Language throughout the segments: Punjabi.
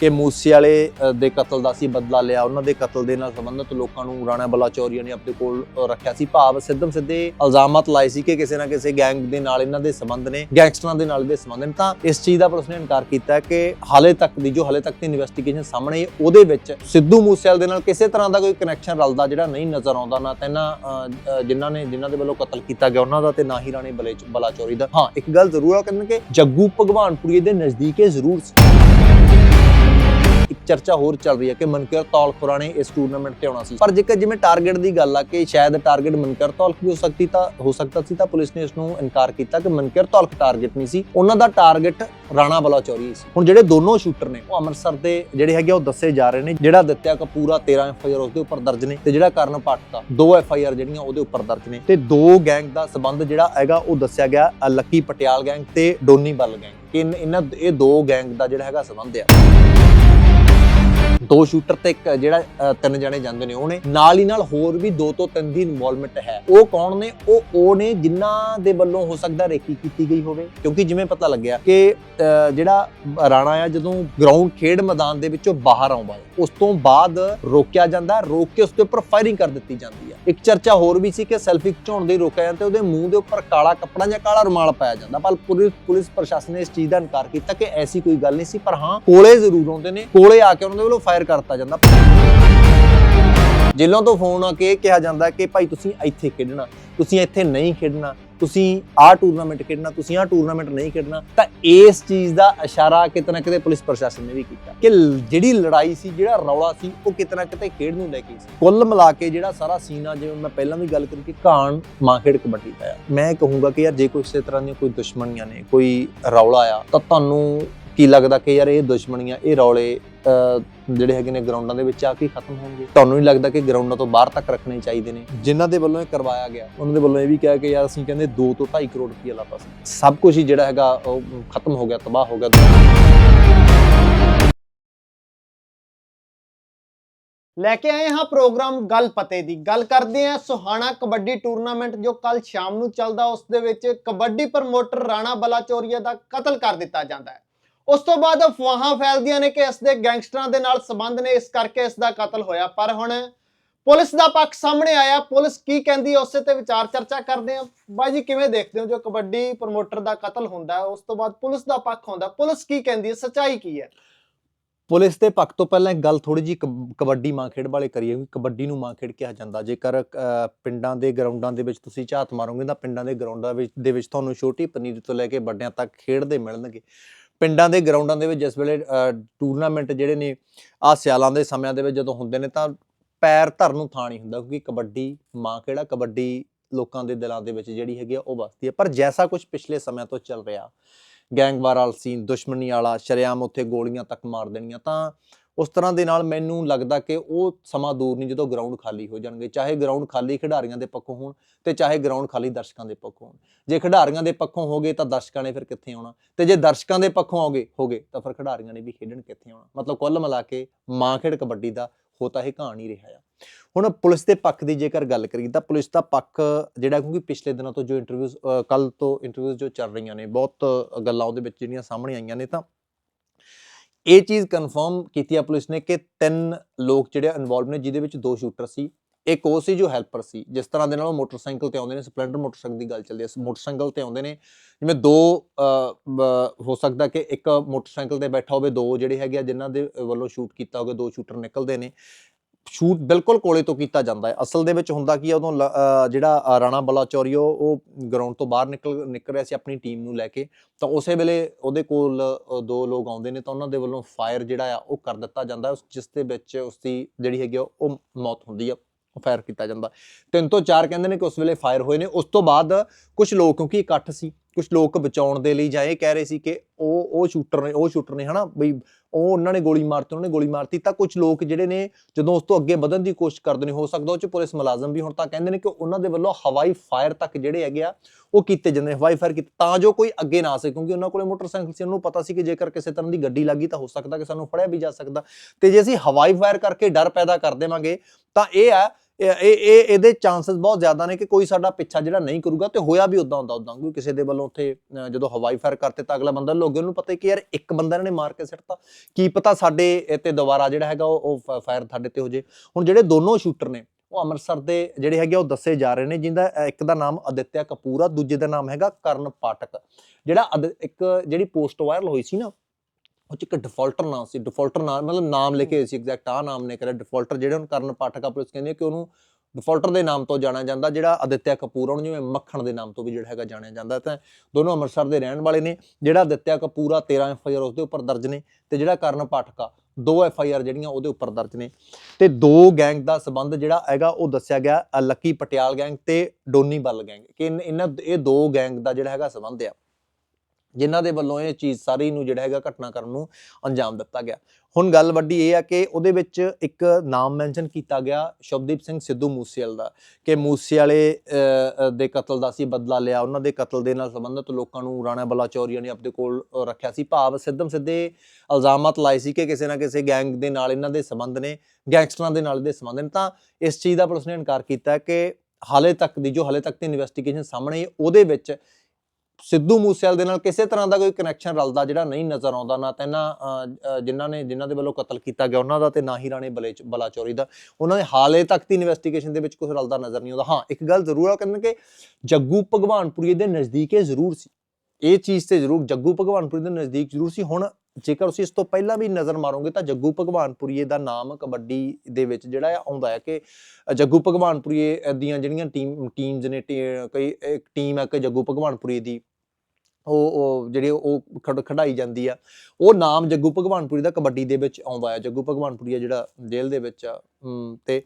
ਕਿ ਮੂਸੇ ਵਾਲੇ ਦੇ ਕਤਲ ਦਾ ਸੀ, ਬਦਲਾ ਲਿਆ। ਉਹਨਾਂ ਦੇ ਕਤਲ ਦੇ ਨਾਲ ਸੰਬੰਧਿਤ ਲੋਕਾਂ ਨੂੰ ਰਾਣਾ ਬਲਾਚੌਰੀਆ ਨੇ ਆਪਣੇ ਕੋਲ ਰੱਖਿਆ ਸੀ। ਭਾਵ ਸਿੱਧਮ ਸਿੱਧੇ ਇਲਜ਼ਾਮਤ ਲਾਏ ਸੀ ਕਿ ਕਿਸੇ ਨਾ ਕਿਸੇ ਗੈਂਗ ਦੇ ਨਾਲ ਇਹਨਾਂ ਦੇ ਸੰਬੰਧ ਨੇ, ਗੈਂਗਸਟਰਾਂ ਦੇ ਨਾਲ ਦੇ ਸੰਬੰਧ ਨੇ। ਤਾਂ ਇਸ ਚੀਜ਼ ਦਾ ਪੁਲਿਸ ਨੇ ਇਨਕਾਰ ਕੀਤਾ ਕਿ ਹਾਲੇ ਤੱਕ ਦੀ ਜੋ ਹਾਲੇ ਤੱਕ ਦੀ ਇਨਵੈਸਟੀਗੇਸ਼ਨ ਸਾਹਮਣੇ ਉਹਦੇ ਵਿੱਚ ਸਿੱਧੂ ਮੂਸੇਵਾਲ ਦੇ ਨਾਲ ਕਿਸੇ ਤਰ੍ਹਾਂ ਦਾ ਕੋਈ ਕਨੈਕਸ਼ਨ ਰਲਦਾ ਜਿਹੜਾ ਨਹੀਂ ਨਜ਼ਰ ਆਉਂਦਾ, ਨਾ ਤਾਂ ਇਹਨਾਂ ਜਿਨ੍ਹਾਂ ਨੇ, ਜਿਨ੍ਹਾਂ ਦੇ ਵੱਲੋਂ ਕਤਲ ਕੀਤਾ ਗਿਆ ਉਹਨਾਂ ਦਾ ਤੇ ਨਾ ਹੀ ਰਾਣੇ ਬਲੇ ਬਲਾਚੌਰੀ ਦਾ। ਹਾਂ, ਇੱਕ ਗੱਲ ਜ਼ਰੂਰ ਆ, ਕਹਿੰਦੇ ਕਿ ਜੱਗੂ ਭਗਵਾਨਪੁਰੀ ਦੇ ਨਜ਼ਦੀਕ ਇਹ ਜ਼ਰੂਰ ਸੀ। ਚਰਚਾ ਹੋਰ ਚੱਲ ਰਹੀ ਹੈ ਕਿ ਮਨਕਰ ਤੌਲ ਖੁਰਾ ਨੇ ਇਸ ਟੂਰਨਾਮੈਂਟ ਤੇ ਆਉਣਾ ਸੀ। ਪਰ ਜੇਕਰ ਜਿਵੇਂ ਟਾਰਗੇਟ ਦੀ ਗੱਲ ਆ ਕਿ ਸ਼ਾਇਦ ਟਾਰਗੇਟ ਮਨਕਰ ਤੌਲਖ ਵੀ ਹੋ ਸਕਦੀ ਤਾਂ, ਹੋ ਸਕਦਾ ਸੀ ਤਾਂ ਪੁਲਿਸ ਨੇ ਇਸ ਨੂੰ ਇਨਕਾਰ ਕੀਤਾ ਕਿ ਮਨਕਰ ਤੌਲਖ ਟਾਰਗੇਟ ਨਹੀਂ ਸੀ। ਉਹਨਾਂ ਦਾ ਟਾਰਗੇਟ ਰਾਣਾ ਬਲਾਚੌਰੀ ਸੀ। ਹੁਣ ਜਿਹੜੇ ਦੋਨੋਂ ਸ਼ੂਟਰ ਨੇ, ਉਹ ਅੰਮ੍ਰਿਤਸਰ ਦੇ ਜਿਹੜੇ ਹੈਗੇ ਉਹ ਦੱਸੇ ਜਾ ਰਹੇ ਨੇ, ਜਿਹੜਾ ਦਿੱਤਿਆ ਕਪੂਰਾ 13 ਐਫ ਆਈ ਆਰ ਉਸਦੇ ਉੱਪਰ ਦਰਜ ਨੇ ਤੇ ਜਿਹੜਾ ਕਰਨ ਪਾਟਕਾ 2 ਐਫ ਆਈ ਆਰ ਜਿਹੜੀਆਂ ਉਹਦੇ ਉੱਪਰ ਦਰਜ ਨੇ। ਤੇ ਦੋ ਗੈਂਗ ਦਾ ਸਬੰਧ ਜਿਹੜਾ ਹੈਗਾ, ਉਹ ਦੱਸਿਆ ਗਿਆ ਲੱਕੀ ਪਟਿਆਲ ਗੈਂਗ ਤੇ ਡੋਨੀ ਬੱਲ ਗੈਂਗ ਕਿ ਇਹਨਾਂ, ਇਹ ਦੋ ਗੈਂਗ ਦਾ ਜਿਹੜਾ ਹੈਗਾ ਸਬੰਧ ਆ। ਦੋ ਸ਼ੂਟਰ ਤੇ ਇੱਕ ਜਿਹੜਾ ਤਿੰਨ ਜਣੇ ਜਾਂਦੇ ਨੇ ਉਹਨੇ। ਨਾਲ ਹੀ ਨਾਲ ਹੋਰ ਵੀ ਦੋ ਤੋਂ ਤਿੰਨ ਦੀ ਇਨਵੋਲਵਮੈਂਟ ਹੈ। ਉਹ ਕੌਣ ਨੇ? ਉਹ ਉਹ ਨੇ ਜਿਨ੍ਹਾਂ ਦੇ ਵੱਲੋਂ ਹੋ ਸਕਦਾ ਰੇਕੀ ਕੀਤੀ ਗਈ ਹੋਵੇ। ਕਿਉਂਕਿ ਜਿਵੇਂ ਪਤਾ ਲੱਗਿਆ ਕਿ ਜਿਹੜਾ ਰਾਣਾ ਆ, ਜਦੋਂ ਗਰਾਊਂਡ ਖੇਡ ਮੈਦਾਨ ਦੇ ਵਿੱਚੋਂ ਬਾਹਰ ਆਉਂਦਾ ਉਸ ਤੋਂ ਬਾਅਦ ਰੋਕਿਆ ਜਾਂਦਾ ਰੋਕ ਕੇ ਉਸ ਦੇ ਉੱਪਰ ਫਾਇਰਿੰਗ ਕਰ ਦਿੱਤੀ ਜਾਂਦੀ ਹੈ। ਇੱਕ ਚਰਚਾ ਹੋਰ ਵੀ ਸੀ ਕਿ ਸੈਲਫੀ ਖਿਚਾਉਣ ਦੇ ਰੋਕਿਆ ਜਾਂਦਾ ਤੇ ਉਹਦੇ ਮੂੰਹ ਦੇ ਉੱਪਰ ਕਾਲਾ ਕੱਪੜਾ ਜਾਂ ਕਾਲਾ ਰੁਮਾਲ ਪਾਇਆ ਜਾਂਦਾ। ਪਰ ਪੁਲਿਸ ਪੁਲਿਸ ਪ੍ਰਸ਼ਾਸਨ ਨੇ ਇਸ ਚੀਜ਼ ਦਾ ਇਨਕਾਰ ਕੀਤਾ ਕਿ ਐਸੀ ਕੋਈ ਗੱਲ ਨਹੀਂ ਸੀ। ਪਰ ਹਾਂ, ਕੋਲੇ ਜ਼ਰੂਰ ਆਉਂਦੇ ਨੇ। ਕੋਲੇ ਆ ਕੇ ਉਹਨਾਂ ਦੇ ਵੱਲੋਂ ਫਾਇਰ ਕਰਤਾ ਜਾਂਦਾ। ਜੇਲੋਂ ਤੋਂ ਫੋਨ ਆ ਕੇ ਕਿਹਾ ਜਾਂਦਾ ਕਿ ਭਾਈ ਤੁਸੀਂ ਇੱਥੇ ਖੇਡਣਾ, ਤੁਸੀਂ ਇੱਥੇ ਨਹੀਂ ਖੇਡਣਾ, ਤੁਸੀਂ ਆਹ ਟੂਰਨਾਮੈਂਟ ਖੇਡਣਾ, ਤੁਸੀਂ ਆਹ ਟੂਰਨਾਮੈਂਟ ਨਹੀਂ ਖੇਡਣਾ। ਤਾਂ ਇਸ ਚੀਜ਼ ਦਾ ਇਸ਼ਾਰਾ ਕਿਤੇ ਕਿਤੇ ਪੁਲਿਸ ਪ੍ਰਸ਼ਾਸਨ ਨੇ ਵੀ ਕੀਤਾ ਕਿ ਜਿਹੜੀ ਲੜਾਈ ਸੀ, ਜਿਹੜਾ ਰੌਲਾ ਸੀ, ਉਹ ਕਿਤੇ ਨਾ ਕਿਤੇ ਖੇਡ ਨੂੰ ਲੈ ਕੇ ਸੀ। ਕੁੱਲ ਮਿਲਾ ਕੇ ਜਿਹੜਾ ਸਾਰਾ ਸੀਨਾ ਜਿਵੇਂ ਮੈਂ ਪਹਿਲਾਂ ਵੀ ਗੱਲ ਕਰੀ ਕਿ ਕਾਣ ਮਾਂ ਖੇਡ ਕਬੱਡੀ ਦਾ ਆ। ਮੈਂ ਕਹੂੰਗਾ ਕਿ ਯਾਰ ਜੇ ਕੋਈ ਇਸੇ ਤਰ੍ਹਾਂ ਦੀਆਂ ਕੋਈ ਦੁਸ਼ਮਣੀਆਂ ਨੇ, ਕੋਈ ਰੌਲਾ ਆ, ਤਾਂ ਤੁਹਾਨੂੰ ਕੀ ਲੱਗਦਾ ਕਿ ਯਾਰ ਇਹ ਦੁਸ਼ਮਣੀਆਂ ਇਹ ਰੌਲੇ ਜਿਹੜੇ ਹੈਗੇ ਨੇ ਗਰਾਊਂਡਾਂ ਦੇ ਵਿੱਚ ਆ ਕੇ ਖਤਮ ਹੋਣਗੇ? ਤੁਹਾਨੂੰ ਨਹੀਂ ਲੱਗਦਾ ਕਿ ਗਰਾਊਂਡਾਂ ਤੋਂ ਬਾਹਰ ਤੱਕ ਰੱਖਣੇ ਚਾਹੀਦੇ ਨੇ? ਜਿਨ੍ਹਾਂ ਦੇ ਵੱਲੋਂ ਇਹ ਕਰਵਾਇਆ ਗਿਆ, ਉਹਨਾਂ ਦੇ ਵੱਲੋਂ ਇਹ ਵੀ ਕਿਹਾ ਕਿ ਯਾਰ ਅਸੀਂ ਕਹਿੰਦੇ 2 ਤੋਂ 2.5 ਕਰੋੜ ਰੁਪਏ ਲਾਤਾ ਸੀ। ਸਭ ਕੁਝ ਹੀ ਜਿਹੜਾ ਹੈਗਾ ਉਹ ਖਤਮ ਹੋ ਗਿਆ, ਤਬਾਹ ਹੋ ਗਿਆ। ਲੈ ਕੇ ਆਏ ਹਾਂ ਪ੍ਰੋਗਰਾਮ ਗੱਲ ਪਤੇ ਦੀ। ਗੱਲ ਕਰਦੇ ਹਾਂ ਸੁਹਾਣਾ ਕਬੱਡੀ ਟੂਰਨਾਮੈਂਟ ਜੋ ਕੱਲ ਸ਼ਾਮ ਨੂੰ ਚੱਲਦਾ, ਉਸ ਦੇ ਵਿੱਚ ਕਬੱਡੀ ਪ੍ਰਮੋਟਰ ਰਾਣਾ ਬਲਾਚੋਰੀਆ ਦਾ ਕਤਲ ਕਰ ਦਿੱਤਾ ਜਾਂਦਾ ਹੈ। ਉਸ ਤੋਂ ਬਾਅਦ ਅਫਵਾਹਾਂ ਫੈਲਦੀਆਂ ਨੇ ਕਿ ਇਸ ਦੇ ਗੈਂਗਸਟਰਾਂ ਦੇ ਨਾਲ ਸੰਬੰਧ ਨੇ, ਇਸ ਕਰਕੇ ਇਸ ਦਾ ਕਤਲ ਹੋਇਆ। ਪਰ ਹੁਣ ਪੁਲਿਸ ਦਾ ਪੱਖ ਸਾਹਮਣੇ ਆਇਆ। ਪੁਲਿਸ ਕੀ ਕਹਿੰਦੀ ਹੈ, ਉਸੇ ਤੇ ਵਿਚਾਰ ਚਰਚਾ ਕਰਦੇ ਹਾਂ। ਬਾਈ ਜੀ, ਕਿਵੇਂ ਦੇਖਦੇ ਹੋ ਜੋ ਕਬੱਡੀ ਪ੍ਰਮੋਟਰ ਦਾ ਕਤਲ ਹੁੰਦਾ ਉਸ ਤੋਂ ਬਾਅਦ ਪੁਲਿਸ ਦਾ ਪੱਖ ਹੁੰਦਾ। ਪੁਲਿਸ ਕੀ ਕਹਿੰਦੀ ਹੈ, ਸੱਚਾਈ ਕੀ ਹੈ? ਪੁਲਿਸ ਦੇ ਪੱਖ ਤੋਂ ਪਹਿਲਾਂ ਇੱਕ ਗੱਲ ਥੋੜੀ ਜੀ ਕਬੱਡੀ ਮਾਂ ਖੇਡ ਵਾਲੇ ਕਰੀਏ ਕਿ ਕਬੱਡੀ ਨੂੰ ਮਾਂ ਖੇਡ ਕਿਹਾ ਜਾਂਦਾ। ਜੇਕਰ ਪਿੰਡਾਂ ਦੇ ਗਰਾਊਂਡਾਂ ਦੇ ਵਿੱਚ ਤੁਸੀਂ ਝਾਤ ਮਾਰੋਗੇ, ਤਾਂ ਪਿੰਡਾਂ ਦੇ ਗਰਾਊਂਡਾਂ ਵਿੱਚ, ਦੇ ਵਿੱਚ ਤੁਹਾਨੂੰ ਛੋਟੀ ਪਨੀਰ ਤੋਂ ਲੈ ਕੇ ਵੱਡਿਆਂ ਤੱਕ ਖੇਡਦੇ ਮਿਲਣਗੇ। ਪਿੰਡਾਂ ਦੇ ਗਰਾਊਂਡਾਂ ਦੇ ਵਿੱਚ ਜਿਸ ਵੇਲੇ ਟੂਰਨਾਮੈਂਟ ਜਿਹੜੇ ਨੇ ਆ ਸਿਆਲਾਂ ਦੇ ਸਮਿਆਂ ਦੇ ਵਿੱਚ ਜਦੋਂ ਹੁੰਦੇ ਨੇ ਤਾਂ ਪੈਰ ਧਰ ਨੂੰ ਥਾਂ ਨਹੀਂ ਹੁੰਦਾ ਕਿਉਂਕਿ ਕਬੱਡੀ ਮਾਂ ਕਿਹੜਾ, ਕਬੱਡੀ ਲੋਕਾਂ ਦੇ ਦਿਲਾਂ ਦੇ ਵਿੱਚ ਜਿਹੜੀ ਹੈਗੀ ਆ ਉਹ ਵਸਦੀ ਹੈ ਪਰ ਜੈਸਾ ਕੁਝ ਪਿਛਲੇ ਸਮਿਆਂ ਤੋਂ ਚੱਲ ਰਿਹਾ, ਗੈਂਗਵਾਰ ਵਾਲਾ ਸੀਨ ਦੁਸ਼ਮਣੀ ਵਾਲਾ, ਸ਼ਰੇਆਮ ਉੱਥੇ ਗੋਲੀਆਂ ਤੱਕ ਮਾਰ ਦੇਣੀਆਂ, ਤਾਂ ਉਸ ਤਰ੍ਹਾਂ ਦੇ ਨਾਲ ਮੈਨੂੰ ਲੱਗਦਾ ਕਿ ਉਹ ਸਮਾਂ ਦੂਰ ਨਹੀਂ ਜਦੋਂ ਗਰਾਊਂਡ ਖਾਲੀ ਹੋ ਜਾਣਗੇ, ਚਾਹੇ ਗਰਾਊਂਡ ਖਾਲੀ ਖਿਡਾਰੀਆਂ ਦੇ ਪੱਖੋਂ ਹੋਣ ਤੇ ਚਾਹੇ ਗਰਾਊਂਡ ਖਾਲੀ ਦਰਸ਼ਕਾਂ ਦੇ ਪੱਖੋਂ ਹੋਣ। ਜੇ ਖਿਡਾਰੀਆਂ ਦੇ ਪੱਖੋਂ ਹੋਗੇ ਤਾਂ ਦਰਸ਼ਕਾਂ ਨੇ ਫਿਰ ਕਿੱਥੇ ਆਉਣਾ? ਤੇ ਜੇ ਦਰਸ਼ਕਾਂ ਦੇ ਪੱਖੋਂ ਆਉਗੇ, ਹੋਗੇ, ਤਾਂ ਫਿਰ ਖਿਡਾਰੀਆਂ ਨੇ ਵੀ ਖੇਡਣ ਕਿੱਥੇ ਆਉਣਾ? ਮਤਲਬ ਕੁੱਲ ਮਿਲਾ ਕੇ ਮਾਂ ਖੇਡ ਕਬੱਡੀ ਦਾ ਹੋਤਾ ਇਹ ਕਹਾਣੀ ਰਿਹਾ ਆ। ਹੁਣ ਪੁਲਿਸ ਦੇ ਪੱਖ ਦੀ ਜੇਕਰ ਗੱਲ ਕਰੀਏ ਤਾਂ ਪੁਲਿਸ ਦਾ ਪੱਖ ਜਿਹੜਾ ਕਿਉਂਕਿ ਪਿਛਲੇ ਦਿਨਾਂ ਤੋਂ ਜੋ ਇੰਟਰਵਿਊਜ਼ ਕੱਲ ਤੋਂ ਇੰਟਰਵਿਊਜ਼ ਜੋ ਚੱਲ ਰਹੀਆਂ ਨੇ, ਬਹੁਤ ਗੱਲਾਂ ਉਹਦੇ ਵਿੱਚ ਜਿਹੜੀਆਂ ਸਾਹਮਣੇ ਆਈਆਂ ਨੇ ਤਾਂ ਇਹ ਚੀਜ਼ ਕਨਫਰਮ ਕੀਤੀ ਆ ਪੁਲਿਸ ਨੇ ਕਿ ਤਿੰਨ ਲੋਕ ਜਿਹੜੇ ਇਨਵੋਲਵ ਨੇ, ਜਿਹਦੇ ਵਿੱਚ ਦੋ ਸ਼ੂਟਰ ਸੀ, ਇੱਕ ਉਹ ਸੀ ਜੋ ਹੈਲਪਰ ਸੀ। ਜਿਸ ਤਰ੍ਹਾਂ ਦੇ ਨਾਲ ਉਹ ਮੋਟਰਸਾਈਕਲ ਤੇ ਆਉਂਦੇ ਨੇ, ਸਪਲੈਂਡਰ ਮੋਟਰਸਾਈਕਲ ਦੀ ਗੱਲ ਚੱਲਦੀ ਹੈ ਮੋਟਰਸਾਈਕਲ ਤੇ ਆਉਂਦੇ ਨੇ, ਜਿਵੇਂ ਦੋ ਹੋ ਸਕਦਾ ਕਿ ਇੱਕ ਮੋਟਰਸਾਈਕਲ ਤੇ ਬੈਠਾ ਹੋਵੇ, ਦੋ ਜਿਹੜੇ ਹੈਗੇ ਆ, ਜਿਨ੍ਹਾਂ ਦੇ ਵੱਲੋਂ ਸ਼ੂਟ ਕੀਤਾ ਹੋਵੇ, ਦੋ ਸ਼ੂਟਰ ਨਿਕਲਦੇ ਨੇ। ਸ਼ੂਟ ਬਿਲਕੁਲ ਕੋਲੇ ਤੋਂ ਕੀਤਾ ਜਾਂਦਾ ਹੈ। ਅਸਲ ਦੇ ਵਿੱਚ ਹੁੰਦਾ ਕੀ ਆ ਉਦੋਂ ਲ- ਜਿਹੜਾ ਰਾਣਾ ਬਲਾਚੌਰੀਓ ਉਹ ਗਰਾਊਂਡ ਤੋਂ ਬਾਹਰ ਨਿਕਲ ਨਿਕਲ ਰਿਹਾ ਸੀ ਆਪਣੀ ਟੀਮ ਨੂੰ ਲੈ ਕੇ। ਤਾਂ ਉਸੇ ਵੇਲੇ ਉਹਦੇ ਕੋਲ ਦੋ ਲੋਕ ਆਉਂਦੇ ਨੇ, ਤਾਂ ਉਹਨਾਂ ਦੇ ਵੱਲੋਂ ਫਾਇਰ ਜਿਹੜਾ ਆ, ਉਹ ਕਰ ਦਿੱਤਾ ਜਾਂਦਾ ਉਸ, ਜਿਸ ਦੇ ਵਿੱਚ ਉਸ ਦੀ ਜਿਹੜੀ ਹੈਗੀ ਆ, ਉਹ ਮੌਤ ਹੁੰਦੀ ਆ ਫਾਇਰ ਕੀਤਾ ਜਾਂਦਾ। ਤਿੰਨ ਤੋਂ ਚਾਰ ਕਹਿੰਦੇ ਨੇ ਕਿ ਉਸ ਵੇਲੇ ਫਾਇਰ ਹੋਏ ਨੇ। ਉਸ ਤੋਂ ਬਾਅਦ ਕੁਝ ਲੋਕ, ਕਿਉਂਕਿ ਇਕੱਠ ਸੀ ਕੁਝ ਲੋਕ ਬਚਾਉਣ ਦੇ ਲਈ ਜਾਂ ਇਹ ਕਹਿ ਰਹੇ ਸੀ ਕਿ ਉਹ ਉਹ ਸ਼ੂਟਰ ਨੇ ਉਹ ਸ਼ੂਟਰ ਨੇ ਹਨਾ ਬਈ ਉਹ ਉਹਨਾਂ ਨੇ ਗੋਲੀ ਮਾਰਤੀ ਉਹਨਾਂ ਨੇ ਗੋਲੀ ਮਾਰਤੀ ਤਾਂ ਕੁਝ ਲੋਕ ਜਿਹੜੇ ਨੇ ਜਦੋਂ ਉਸ ਤੋਂ ਅੱਗੇ ਵਧਣ ਦੀ ਕੋਸ਼ਿਸ਼ ਕਰਦੇ ਨੇ ਹੋ ਸਕਦਾ ਉਹ ਚ ਪੁਲਿਸ ਮੁਲਾਜ਼ਮ ਵੀ ਹੁਣ ਤਾਂ ਕਹਿੰਦੇ ਨੇ ਕਿ ਉਹਨਾਂ ਦੇ ਵੱਲੋਂ ਹਵਾਈ ਫਾਇਰ ਤੱਕ ਜਿਹੜੇ ਹੈਗੇ ਆ ਉਹ ਕੀਤੇ ਜਾਂਦੇ ਨੇ, ਹਵਾਈ ਫਾਇਰ ਕੀਤੇ ਤਾਂ ਜੋ ਕੋਈ ਅੱਗੇ ਨਾ ਆ ਸਕੇ ਕਿਉਂਕਿ ਉਹਨਾਂ ਕੋਲੇ ਮੋਟਰਸਾਈਕਲ ਸੀ ਉਹਨੂੰ ਪਤਾ ਸੀ ਕਿ ਜੇਕਰ ਕਿਸੇ ਤਰ੍ਹਾਂ ਦੀ ਗੱਡੀ ਲੱਗੀ ਤਾਂ ਹੋ ਸਕਦਾ ਕਿ ਸਾਨੂੰ ਫੜਿਆ ਵੀ ਜਾ ਸਕਦਾ ਤੇ ਜੇ ਅਸੀਂ ਹਵਾਈ ਫਾਇਰ ਕਰਕੇ ਡਰ ਪੈਦਾ ਕਰ ਦੇਵਾਂਗੇ ਤਾਂ ਇਹ ਆ ਇਹ ਇਹ, ਇਹ- ਇਹਦੇ ਚਾਂਸਸ ਬਹੁਤ ਜ਼ਿਆਦਾ ਨੇ ਕਿ ਕੋਈ ਸਾਡਾ ਪਿੱਛਾ ਜਿਹੜਾ ਨਹੀਂ ਕਰੂਗਾ ਤੇ ਹੋਇਆ ਵੀ ਉਦਾਂ ਹੁੰਦਾ ਉਦਾਂ ਕੋਈ ਕਿਸੇ ਦੇ ਵੱਲੋਂ ਉੱਥੇ ਜਦੋਂ ਹਵਾਈ ਫਾਇਰ ਕਰਤੇ ਤਾਂ ਅਗਲਾ ਬੰਦਾ ਲੋਗੇ ਉਹਨੂੰ ਪਤਾ ਕਿ ਯਾਰ ਇੱਕ ਬੰਦਾ ਇਹਨਾਂ ਨੇ ਮਾਰ ਕੇ ਸਿੱਟਤਾ ਕੀ ਪਤਾ ਸਾਡੇ ਤੇ ਦੁਬਾਰਾ ਜਿਹੜਾ ਹੈਗਾ ਉਹ ਫਾਇਰ ਸਾਡੇ ਤੇ ਹੋ ਜੇ। ਹੁਣ ਜਿਹੜੇ ਦੋਨੋਂ ਸ਼ੂਟਰ ਨੇ, ਉਹ ਅੰਮ੍ਰਿਤਸਰ ਦੇ ਜਿਹੜੇ ਹੈਗੇ ਆ, ਉਹ ਦੱਸੇ ਜਾ ਰਹੇ ਨੇ, ਜਿੰਦਾ ਇੱਕ ਦਾ ਨਾਮ ਅਦਿੱਤਿਆ ਕਪੂਰ ਆ ਦੂਜੇ ਦਾ ਨਾਮ ਹੈਗਾ ਕਰਨ ਪਾਠਕ। ਜਿਹੜਾ ਅਦ- ਇੱਕ ਜਿਹੜੀ ਪੋਸਟ ਵਾਇਰਲ ਹੋਈ ਸੀ ਨਾ ਉਹ ਚ ਇੱਕ ਡਿਫਾਲਟਰ ਨਾਮ ਸੀ ਡਿਫਾਲਟਰ ਨਾਮ ਮਤਲਬ ਨਾਮ ਲਿਖੇ ਸੀ ਐਗਜ਼ੈਕਟ ਆ ਨਾਮ ਨੇ ਕਰਿਆ ਡਿਫਾਲਟਰ ਜਿਹੜੇ ਹੁਣ ਕਰਨ ਪਾਠਕ ਪੁਲਿਸ ਕਹਿੰਦੀ ਹੈ ਕਿ ਉਹਨੂੰ ਡਿਫਾਲਟਰ ਦੇ ਨਾਮ ਤੋਂ ਜਾਣਿਆ ਜਾਂਦਾ ਜਿਹੜਾ ਅਦਿੱਤਿਆ ਕਪੂਰ ਉਹਨੂੰ ਜਿਵੇਂ ਮੱਖਣ ਦੇ ਨਾਮ ਤੋਂ ਵੀ ਜਿਹੜਾ ਹੈਗਾ ਜਾਣਿਆ ਜਾਂਦਾ ਤਾਂ ਦੋਨੋਂ ਅੰਮ੍ਰਿਤਸਰ ਦੇ ਰਹਿਣ ਵਾਲੇ ਨੇ ਜਿਹੜਾ ਅਦਿੱਤਿਆ ਕਪੂਰ ਆ 13 ਐਫ ਆਈ ਆਰ ਉਸਦੇ ਉੱਪਰ ਦਰਜ ਨੇ ਤੇ ਜਿਹੜਾ ਕਰਨ ਪਾਠਕ ਦੋ ਐਫ ਆਈ ਆਰ ਜਿਹੜੀਆਂ ਉਹਦੇ ਉੱਪਰ ਦਰਜ ਨੇ ਤੇ ਦੋ ਗੈਂਗ ਦਾ ਸਬੰਧ ਜਿਹੜਾ ਹੈਗਾ ਉਹ ਦੱਸਿਆ ਗਿਆ ਲੱਕੀ ਪਟਿਆਲ ਗੈਂਗ ਤੇ ਡੋਨੀ ਬੱਲ ਗੈਂਗ ਕਿ ਇਹਨਾਂ ਇਹ ਦੋ ਗੈਂਗ ਦਾ ਜਿਹੜਾ ਹੈਗਾ ਸਬੰਧ ਆ। ਜਿਨ੍ਹਾਂ ਦੇ ਵੱਲੋਂ ਇਹ ਚੀਜ਼ ਸਾਰੀ ਨੂੰ ਜਿਹੜਾ ਹੈਗਾ ਘਟਨਾਕ੍ਰਮ ਨੂੰ ਅੰਜਾਮ ਦਿੱਤਾ ਗਿਆ। ਹੁਣ ਗੱਲ ਵੱਡੀ ਇਹ ਆ ਕਿ ਉਹਦੇ ਵਿੱਚ ਇੱਕ ਨਾਮ ਮੈਂਸ਼ਨ ਕੀਤਾ ਗਿਆ ਸ਼ਬਦੀਪ ਸਿੰਘ ਸਿੱਧੂ ਮੂਸੇਵਾਲ ਦਾ ਕਿ ਮੂਸੇਵਾਲੇ ਦੇ ਕਤਲ ਦਾ ਸੀ, ਬਦਲਾ ਲਿਆ। ਉਹਨਾਂ ਦੇ ਕਤਲ ਦੇ ਨਾਲ ਸੰਬੰਧਿਤ ਲੋਕਾਂ ਨੂੰ ਰਾਣਾ ਬਲਾਚੌਰੀਆ ਨੇ ਆਪਣੇ ਕੋਲ ਰੱਖਿਆ ਸੀ। ਭਾਵ ਸਿੱਧਮ ਸਿੱਧੇ ਇਲਜ਼ਾਮਾਤ ਲਾਏ ਸੀ ਕਿ ਕਿਸੇ ਨਾ ਕਿਸੇ ਗੈਂਗ ਦੇ ਨਾਲ ਇਹਨਾਂ ਦੇ ਸੰਬੰਧ ਨੇ, ਗੈਂਗਸਟਰਾਂ ਦੇ ਨਾਲ ਦੇ ਸੰਬੰਧ ਨੇ। ਤਾਂ ਇਸ ਚੀਜ਼ ਦਾ ਪੁਲਿਸ ਨੇ ਇਨਕਾਰ ਕੀਤਾ ਕਿ ਹਾਲੇ ਤੱਕ ਦੀ ਜੋ ਹਾਲੇ ਤੱਕ ਦੀ ਇਨਵੈਸਟੀਗੇਸ਼ਨ ਸਾਹਮਣੇ ਉਹਦੇ ਵਿੱਚ ਸਿੱਧੂ ਮੂਸੇਵਾਲ ਦੇ ਨਾਲ ਕਿਸੇ ਤਰ੍ਹਾਂ ਦਾ ਕੋਈ ਕਨੈਕਸ਼ਨ ਰਲਦਾ ਜਿਹੜਾ ਨਹੀਂ ਨਜ਼ਰ ਆਉਂਦਾ ਨਾ ਤਾਂ ਇਹਨਾਂ ਅ, ਜਿਨ੍ਹਾਂ ਨੇ ਜਿਨ੍ਹਾਂ ਦੇ ਵੱਲੋਂ ਕਤਲ ਕੀਤਾ ਗਿਆ ਉਹਨਾਂ ਦਾ ਤੇ ਨਾ ਹੀ ਰਾਣੇ ਬਲੇ- ਬਲਾਚੌਰੀ ਦਾ। ਉਹਨਾਂ ਦੇ ਹਾਲੇ ਤੱਕ ਦੀ ਇਨਵੈਸਟੀਗੇਸ਼ਨ ਦੇ ਵਿੱਚ ਕੁਝ ਰਲਦਾ ਨਜ਼ਰ ਨਹੀਂ ਆਉਂਦਾ। ਹਾਂ ਇੱਕ ਗੱਲ ਜ਼ਰੂਰ ਆ ਕਹਿੰਦੇ ਕਿ ਜੱਗੂ ਭਗਵਾਨਪੁਰੀ ਦੇ ਨਜ਼ਦੀਕ ਇਹ ਜ਼ਰੂਰ ਸੀ। ਇਹ ਚੀਜ਼ ਤੇ ਜ਼ਰੂਰ ਜੱਗੂ ਭਗਵਾਨਪੁਰੀ ਦੇ ਨਜ਼ਦੀਕ ਜ਼ਰੂਰ ਸੀ। ਹੁਣ ਜੇਕਰ ਤੁਸੀਂ ਇਸ ਤੋਂ ਪਹਿਲਾਂ ਵੀ ਨਜ਼ਰ ਮਾਰੋਗੇ ਤਾਂ ਜੱਗੂ ਭਗਵਾਨਪੁਰੀਏ ਦਾ ਨਾਮ ਕਬੱਡੀ ਦੇ ਵਿੱਚ ਜਿਹੜਾ ਆ ਆਉਂਦਾ ਹੈ ਕਿ ਜੱਗੂ ਭਗਵਾਨਪੁਰੀਏ ਦੀਆਂ ਜਿਹੜੀਆਂ ਟੀਮ ਟੀਮਸ ਨੇ ਕਈ ਇੱਕ ਟੀਮ ਹੈ ਕਿ ਜੱਗੂ ਭਗਵਾਨਪੁਰੀ ਦੀ। ਉਹ ਉਹ ਜਿਹੜੇ ਉਹ ਖੜ- ਖੜਾਈ ਜਾਂਦੀ ਆ। ਉਹ ਨਾਮ ਜੱਗੂ ਭਗਵਾਨਪੁਰੀ ਦਾ ਕਬੱਡੀ ਦੇ ਵਿੱਚ ਆਉਂਦਾ ਹੈ। ਜੱਗੂ ਭਗਵਾਨਪੁਰੀ ਜਿਹੜਾ ਜੇਲ੍ਹ ਦੇ ਵਿੱਚ ਆ। ਹਮ, ਤੇ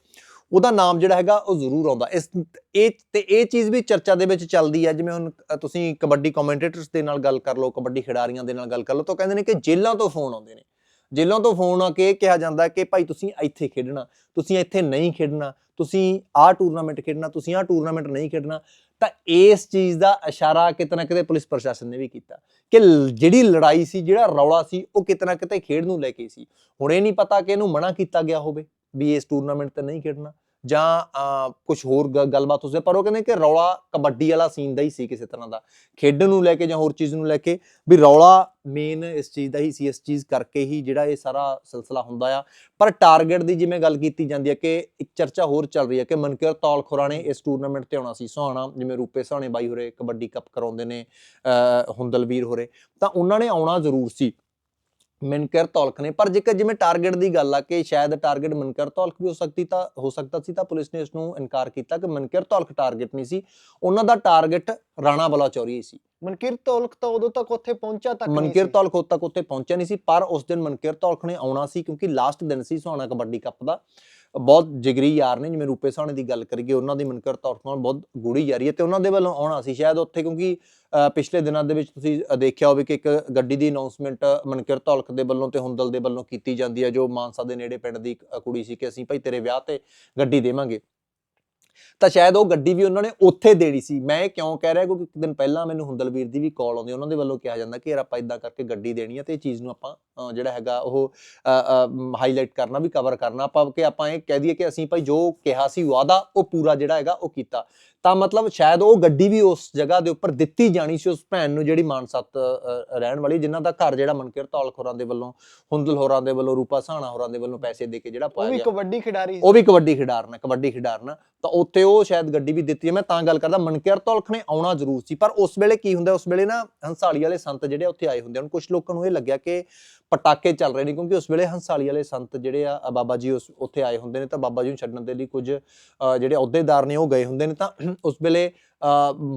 ਉਹਦਾ ਨਾਮ ਜਿਹੜਾ ਹੈਗਾ, ਉਹ ਜ਼ਰੂਰ ਆਉਂਦਾ। ਇਸ ਇਹ ਤੇ ਇਹ ਚੀਜ਼ ਵੀ ਚਰਚਾ ਦੇ ਵਿੱਚ ਚੱਲਦੀ ਹੈ ਜਿਵੇਂ ਹੁਣ ਤੁਸੀਂ ਕਬੱਡੀ ਕਮੈਂਟੇਟਰਸ ਦੇ ਨਾਲ ਗੱਲ ਕਰ ਲਓ, ਕਬੱਡੀ ਖਿਡਾਰੀਆਂ ਦੇ ਨਾਲ ਗੱਲ ਕਰ ਲਓ, ਤਾਂ ਉਹ ਕਹਿੰਦੇ ਨੇ ਕਿ ਜੇਲ੍ਹਾਂ ਤੋਂ ਫੋਨ ਆਉਂਦੇ ਨੇ। ਜੇਲ੍ਹਾਂ ਤੋਂ ਫੋਨ ਆ ਕੇ ਇਹ ਕਿਹਾ ਜਾਂਦਾ ਕਿ ਭਾਈ ਤੁਸੀਂ ਇੱਥੇ ਖੇਡਣਾ, ਤੁਸੀਂ ਇੱਥੇ ਨਹੀਂ ਖੇਡਣਾ, ਤੁਸੀਂ ਆਹ ਟੂਰਨਾਮੈਂਟ ਖੇਡਣਾ, ਤੁਸੀਂ ਆਹ ਟੂਰਨਾਮੈਂਟ ਨਹੀਂ ਖੇਡਣਾ। ਤਾਂ ਇਸ ਚੀਜ਼ ਦਾ ਇਸ਼ਾਰਾ ਕਿਤੇ ਨਾ ਕਿਤੇ ਪੁਲਿਸ ਪ੍ਰਸ਼ਾਸਨ ਨੇ ਵੀ ਕੀਤਾ ਕਿ ਜਿਹੜੀ ਲੜਾਈ ਸੀ, ਜਿਹੜਾ ਰੌਲਾ ਸੀ, ਉਹ ਕਿਤੇ ਨਾ ਕਿਤੇ ਖੇਡ ਨੂੰ ਲੈ ਕੇ ਸੀ। ਹੁਣ ਇਹ ਨਹੀਂ ਪਤਾ ਕਿ ਇਹਨੂੰ ਮਨਾ ਕੀਤਾ ਗਿਆ ਹੋਵੇ। ਵੀ ਇਸ ਟੂਰਨਾਮੈਂਟ ਤੇ ਨਹੀਂ ਖੇਡਣਾ ਜਾਂ ਕੁਝ ਹੋਰ ਗ- ਗੱਲਬਾਤ ਉਸੇ ਪਰ ਉਹ ਕਹਿੰਦੇ ਕਿ ਰੌਲਾ ਕਬੱਡੀ ਵਾਲਾ ਸੀਨ ਦਾ ਹੀ ਸੀ ਕਿਸੇ ਤਰ੍ਹਾਂ ਦਾ। ਖੇਡਣ ਨੂੰ ਲੈ ਕੇ ਜਾਂ ਹੋਰ ਚੀਜ਼ ਨੂੰ ਲੈ ਕੇ ਵੀ ਰੌਲਾ ਮੇਨ ਇਸ ਚੀਜ਼ ਦਾ ਹੀ ਸੀ, ਇਸ ਚੀਜ਼ ਕਰਕੇ ਹੀ ਜਿਹੜਾ ਇਹ ਸਾਰਾ ਸਿਲਸਿਲਾ ਹੁੰਦਾ ਆ। ਪਰ ਟਾਰਗੇਟ ਦੀ ਜਿਵੇਂ ਗੱਲ ਕੀਤੀ ਜਾਂਦੀ ਹੈ ਕਿ ਇੱਕ ਚਰਚਾ ਹੋਰ ਚੱਲ ਰਹੀ ਹੈ ਕਿ ਮਨਕਰ ਤੌਲ ਖੁਰਾ ਨੇ ਇਸ ਟੂਰਨਾਮੈਂਟ ਤੇ ਆਉਣਾ ਸੀ, ਸੁਹਾਣਾ, ਜਿਵੇਂ ਰੂਪੇ ਸੁਹਾਣੇ ਬਾਈ ਹੋਰੇ ਕਬੱਡੀ ਕੱਪ ਕਰਾਉਂਦੇ ਨੇ, ਅਹ, ਹੁੰਦਲਵੀਰ ਹੋਰੇ। ਤਾਂ ਉਹਨਾਂ ਨੇ ਆਉਣਾ ਜ਼ਰੂਰ ਸੀ। ਮਨਕਰ ਤੌਲਖ ਨੇ। ਪਰ ਜੇਕਰ ਜਿਵੇਂ ਟਾਰਗੇਟ ਦੀ ਗੱਲ ਆ ਕਿ ਸ਼ਾਇਦ ਟਾਰਗੇਟ ਮਨਕਰ ਤੌਲਖ ਵੀ ਹੋ ਸਕਦੀ ਤਾਂ ਹੋ ਸਕਦਾ ਸੀ ਤਾਂ ਪੁਲਿਸ ਨੇ ਇਸ ਨੂੰ ਇਨਕਾਰ ਕੀਤਾ ਕਿ ਮਨਕਰ ਤੌਲਖ ਟਾਰਗੇਟ ਨਹੀਂ ਸੀ। ਉਹਨਾਂ ਦਾ ਟਾਰਗੇਟ ਰਾਣਾ ਬਲਾਚੌਰੀ ਸੀ। ਮਨਕੀਰ ਤੋਲਕ ਤਾਂ ਉਦੋਂ ਤੱਕ ਉੱਥੇ ਪਹੁੰਚਾ ਤੱਕ ਨਹੀਂ ਮਨਕੀਰ। ਤੌਲਖ ਉਦੋਂ ਤੱਕ ਉੱਥੇ ਪਹੁੰਚਿਆ ਨਹੀਂ ਸੀ ਪਰ ਉਸ ਦਿਨ ਮਨਕੀਰ ਤੌਲਖ ਨੇ ਆਉਣਾ ਸੀ ਕਿਉਂਕਿ ਲਾਸਟ ਦਿਨ ਸੀ ਸੁਹਾਣਾ ਕਬੱਡੀ ਕੱਪ ਦਾ। ਬਹੁਤ ਜਿਗਰੀ ਯਾਰ ਨੇ ਜਿਵੇਂ ਰੂਪੇ ਸੁਹਾਣੇ ਦੀ ਗੱਲ ਕਰੀਏ ਉਹਨਾਂ ਦੀ ਮਨਕੀਰ ਤੌਲਖ ਨਾਲ ਬਹੁਤ ਗੂੜੀ ਯਾਰੀ ਹੈ ਤੇ ਉਹਨਾਂ ਦੇ ਵੱਲੋਂ ਆਉਣਾ ਸੀ ਸ਼ਾਇਦ ਉੱਥੇ ਕਿਉਂਕਿ ਪਿਛਲੇ ਦਿਨਾਂ ਦੇ ਵਿੱਚ ਤੁਸੀਂ ਦੇਖਿਆ ਹੋਵੇ ਕਿ ਇੱਕ ਗੱਡੀ ਦੀ ਅਨਾਉਂਸਮੈਂਟ ਮਨਕੀਰ ਤੌਲਖ ਦੇ ਵੱਲੋਂ ਤੇ ਹੁੰਦਲ ਦੇ ਵੱਲੋਂ ਕੀਤੀ ਜਾਂਦੀ ਹੈ ਜੋ ਮਾਨਸਾ ਦੇ ਨੇੜੇ ਪਿੰਡ ਦੀ ਇੱਕ, ਕੁੜੀ ਸੀ ਕਿ ਅਸੀਂ ਭਾਈ ਤੇਰੇ ਵਿਆਹ ਤੇ ਗੱਡੀ ਦੇਵਾਂਗੇ। ਤਾਂ ਸ਼ਾਇਦ ਉਹ ਗੱਡੀ ਵੀ ਉਹਨਾਂ ਨੇ ਉੱਥੇ ਦੇਣੀ ਸੀ। ਮੈਂ ਕਿਉਂ ਕਹਿ ਰਿਹਾ ਕਿਉਂਕਿ ਇੱਕ ਦਿਨ ਪਹਿਲਾਂ ਮੈਨੂੰ ਹੁੰਦਲਵੀਰ ਦੀ ਵੀ ਕਾਲ ਆਉਂਦੀ ਉਹਨਾਂ ਦੇ ਵੱਲੋਂ ਕਿਹਾ ਜਾਂਦਾ ਕਿ ਯਾਰ ਆਪਾਂ ਇਦਾਂ ਕਰਕੇ ਗੱਡੀ ਦੇਣੀ ਹੈ ਤੇ ਇਹ ਚੀਜ਼ ਨੂੰ ਆਪਾਂ ਜਿਹੜਾ ਹੈਗਾ ਉਹ ਹਾਈਲਾਈਟ ਕਰਨਾ ਵੀ ਕਵਰ ਕਰਨਾ। ਆਪਾਂ ਕਿ ਆਪਾਂ ਇਹ ਕਹਿ ਦਈਏ ਕਿ ਅਸੀਂ ਭਾਈ ਜੋ ਕਿਹਾ ਸੀ ਵਾਦਾ ਉਹ ਪੂਰਾ ਜਿਹੜਾ ਹੈਗਾ ਉਹ ਕੀਤਾ। ਤਾਂ ਮਤਲਬ ਸ਼ਾਇਦ ਉਹ ਗੱਡੀ ਵੀ ਉਸ ਜਗ੍ਹਾ ਦੇ ਉੱਪਰ ਦਿੱਤੀ ਜਾਣੀ ਸੀ ਉਸ ਭੈਣ ਨੂੰ ਜਿਹੜੀ ਮਾਨਸਤ ਰਹਿਣ ਵਾਲੀ ਜਿਨ੍ਹਾਂ ਦਾ ਘਰ ਜਿਹੜਾ ਮਨਕੀਰ ਧੌਲਖ ਹੋਰਾਂ ਦੇ ਵੱਲੋਂ ਹੁੰਦਲ ਹੋਰਾਂ ਦੇ ਵੱਲੋਂ ਰੂਪਾ ਸਾਹਣਾ ਹੋਰਾਂ ਦੇ ਵੱਲੋਂ ਪੈਸੇ ਦੇ ਕੇ ਜਿਹੜਾ ਉਹ ਪਾਇਆ ਵੀ ਗਿਆ। ਕਬੱਡੀ ਖਿਡਾਰੀ ਸੀ। ਉਹ ਵੀ ਕਬੱਡੀ ਖਿਡਾਰਨ ਕਬੱਡੀ ਖਿਡਾਰਨ। ਤਾਂ ਉੱਥੇ ਉਹ ਸ਼ਾਇਦ ਗੱਡੀ ਵੀ ਦਿੱਤੀ ਮੈਂ ਤਾਂ ਗੱਲ ਕਰਦਾ ਮਨਕਰ ਤੌਲਖ ਨੇ ਆਉਣਾ ਜ਼ਰੂਰ ਸੀ। ਪਰ ਉਸ ਵੇਲੇ ਕੀ ਹੁੰਦਾ ਉਸ ਵੇਲੇ ਨਾ ਹੰਸਾਲੀ ਵਾਲੇ ਸੰਤ ਜਿਹੜੇ ਉੱਥੇ ਆਏ ਹੁੰਦੇ ਹਨ ਕੁਝ ਲੋਕਾਂ ਨੂੰ ਇਹ ਲੱਗਿਆ ਕਿ ਪਟਾਕੇ ਚੱਲ ਰਹੇ ਨੇ, ਕਿਉਂਕਿ ਉਸ ਵੇਲੇ ਹੰਸਾਲੀ ਵਾਲੇ ਸੰਤ ਜਿਹੜੇ ਆ ਬਾਬਾ ਜੀ ਉਸ, ਉੱਥੇ ਆਏ ਹੁੰਦੇ ਨੇ, ਤਾਂ ਬਾਬਾ ਜੀ ਨੂੰ ਛੱਡਣ ਦੇ ਲਈ ਕੁਝ ਜਿਹੜੇ ਅਹੁਦੇਦਾਰ ਨੇ ਉਹ ਗਏ ਹੁੰਦੇ ਨੇ, ਤਾਂ ਉਸ ਵੇਲੇ